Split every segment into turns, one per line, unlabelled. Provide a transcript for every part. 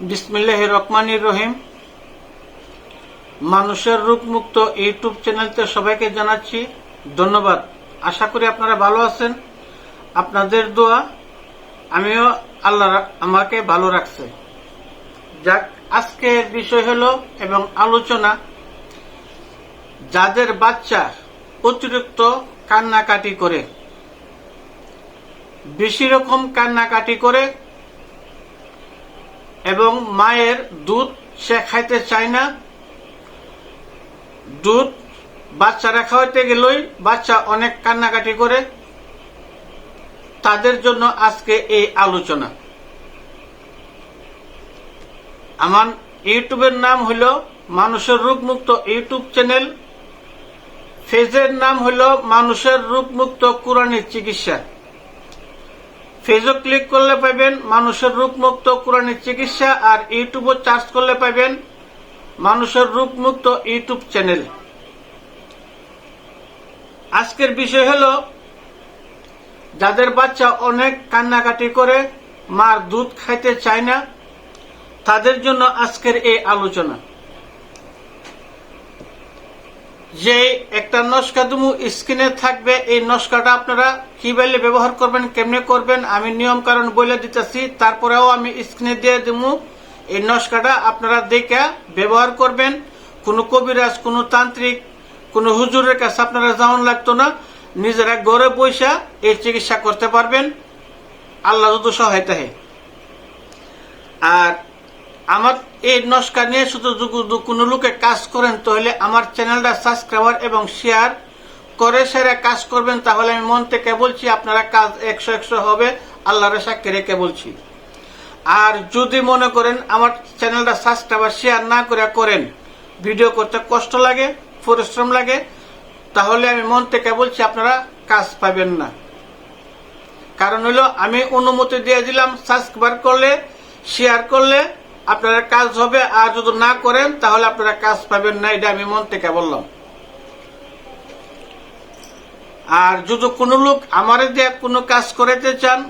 বিসমিল্লাহ রহমানির রহিম। মানুষের রূপমুক্ত ইউটিউব চ্যানেলতে সবাইকে জানাচ্ছি ধন্যবাদ। আশা করি আপনারা ভালো আছেন। আপনাদের দোয়া আমিও আল্লাহ আমাকে ভালো রাখছে। যাক, আজকের বিষয় হলো এবং আলোচনা, যাদের বাচ্চা অতিরিক্ত কান্নাকাটি করে, বেশি রকম কান্নাকাটি করে এবং মায়ের দুধ সে খাইতে চায় না। দুধ বাচ্চারা খাওয়াইতে গেলেই বাচ্চা অনেক কান্নাকাটি করে। তাদের জন্য আজকে এই আলোচনা। আমার ইউটিউবের নাম হলো মানুষের রূপমুক্ত ইউটিউব চ্যানেল। ফেজের নাম হলো মানুষের রূপমুক্ত কোরআনের চিকিৎসা। ফেসবুক ক্লিক করলে পাবেন মানুষের রূপমুক্ত কোরআনের চিকিৎসা আর ইউটিউবও চার্জ করলে পাবেন মানুষের রূপমুক্ত ইউটিউব চ্যানেল আজকের বিষয় হলো, যাদের বাচ্চা অনেক কান্নাকাটি করে, মার দুধ খাইতে চায় না, তাদের জন্য আজকের এই আলোচনা। যে একটা নস্কা দুমু স্ক্রিনে থাকবে, এই নস্কাটা আপনারা কীভাবে ব্যবহার করবেন, কেমনে করবেন, আমি নিয়ম কারণ বলে দিতেছি। তারপরেও আমি স্ক্রিনে দিয়ে দিমু। এই নস্কাটা আপনারা দেখে ব্যবহার করবেন। কোনো কবিরাজ, কোনো তান্ত্রিক, কোনো হুজুরের কাছে আপনারা যাওয়ান লাগতো না। নিজেরা ঘরে পয়সা এই চিকিৎসা করতে পারবেন। আল্লাহ যদি সহায়তা হয় আর আমার এই নস্কা নিয়ে শুধু কোনো লোকে কাজ করেন, তাহলে আমার চ্যানেলটা সাবস্ক্রাইবার এবং শেয়ার করে সেরা কাজ করবেন। তাহলে আমি মন থেকে বলছি, আপনারা কাজ একশো একশো হবে, আল্লাহর সাক্ষী রেখে বলছি। আর যদি মনে করেন আমার চ্যানেলটা সাবস্ক্রাইবার, শেয়ার না করে করেন, ভিডিও করতে কষ্ট লাগে, পরিশ্রম লাগে, তাহলে আমি মন থেকে বলছি, আপনারা কাজ পাবেন না। কারণ হলো, আমি অনুমতি দিয়ে দিলাম সাবস্ক্রাইব করলে, শেয়ার করলে আপনারা কাজ হবে, আর যদি না করেন, তাহলে আপনারা কাজ পাবেন না, এটা আমি মন থেকে বললাম। আর যদি কোনো লোক আমার দিয়ে কোনো কাজ করাতে চান,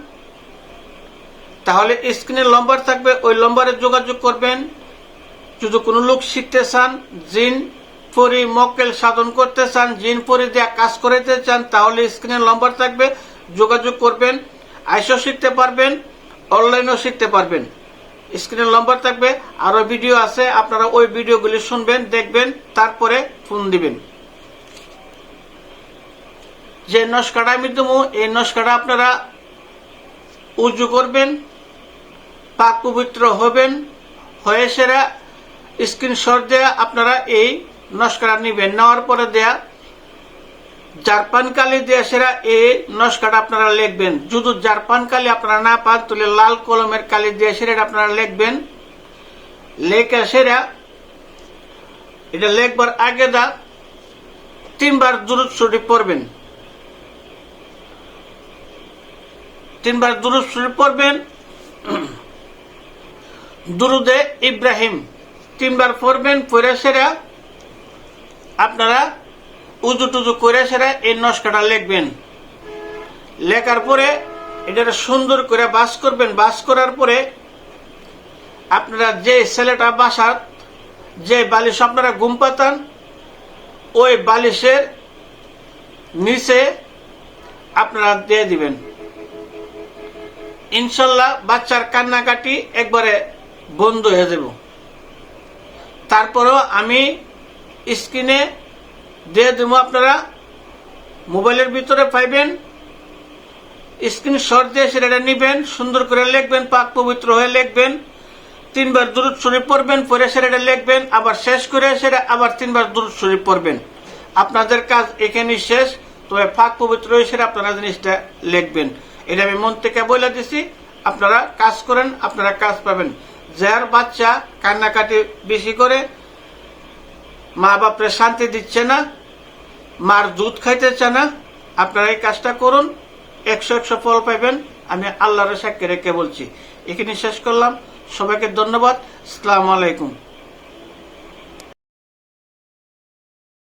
তাহলে স্ক্রিনে লম্বার থাকবে, ওই লম্বারে যোগাযোগ করবেন। যদি কোনো লোক শিখতে চান, জিন পরি মক্কেল সাধন করতে চান, জিন পরি দিয়ে কাজ করাতে চান, তাহলে স্ক্রিনে লম্বার থাকবে, যোগাযোগ করবেন, আইসও শিখতে পারবেন অনলাইনও শিখতে পারবেন। স্ক্রিনের নম্বর থাকবে, আরও ভিডিও আছে, আপনারা ওই ভিডিওগুলি শুনবেন, দেখবেন, তারপরে ফোন দিবেন। যে নস্কাটা আমি দেবো, এই নস্কাটা আপনারা উজু করবেন, পাক পবিত্র হবেন, হয়ে সেরা স্ক্রিনশট দেয়া আপনারা এই নস্কাটা নিবেন। নেওয়ার পরে দেয়া জারপান কালি দিয়ে সেরা এই নস্কাটা আপনারা লিখবেন। যদি জারপান কালি আপনারা না পান, তাহলে লাল কলমের কালি দিয়ে সেরা আপনারা লিখবেন, লেখা সেরা, এটা লেখবার আগে দা তিনবার দুরুদ শরীফ পড়বেন। তিনবার দুরুদ শরীফ পড়বেন। দুরুদে ইব্রাহিম তিনবার পড়বেন, পড়ে সেরা আপনারা উজু টুজু করে সেরা এই নস্কাটা লেখবেন। লেখার পরে এটা সুন্দর করে বাস করবেন। বাস করার পরে আপনারা যে ছেলেটা বাসার যে বালিশ আপনারা ঘুম পাতান, ওই বালিশের নিচে আপনারা দিয়ে দিবেন। ইনশাল্লাহ বাচ্চার কান্নাকাটি একবারে বন্ধ হয়ে যাব। তারপরেও আমি স্ক্রিনে দিয়ে দেবো আপনারা মোবাইলের ভিতরে পাইবেন স্ক্রিন শট দিয়ে সেটা নিবেন, সুন্দর করে লিখবেন, পাক পবিত্র হয়ে লিখবেন, তিনবার দূরত শরীফ পড়বেন পরে সেটা লিখবেন, আবার শেষ করে সেটা আবার তিনবার দূরত শরীফ পড়বেন। আপনাদের কাজ এখানেই শেষ, তবে পাক পবিত্র সেটা আপনারা জিনিসটা লিখবেন। এটা আমি মন থেকে বলে দিছি, আপনারা কাজ করেন, আপনারা কাজ পাবেন। যার বাচ্চা কান্নাকাটি বেশি করে মা বাপরে শান্তি দিচ্ছে না, মার দুধ খাইতে চায় না, আপনারা এই কাজটা করুন, একশো একশো ফল পাইবেন, আমি আল্লাহর সাক্ষী রেখে বলছি। এখানে শেষ করলাম, সবাইকে ধন্যবাদ সালাম আলাইকুম।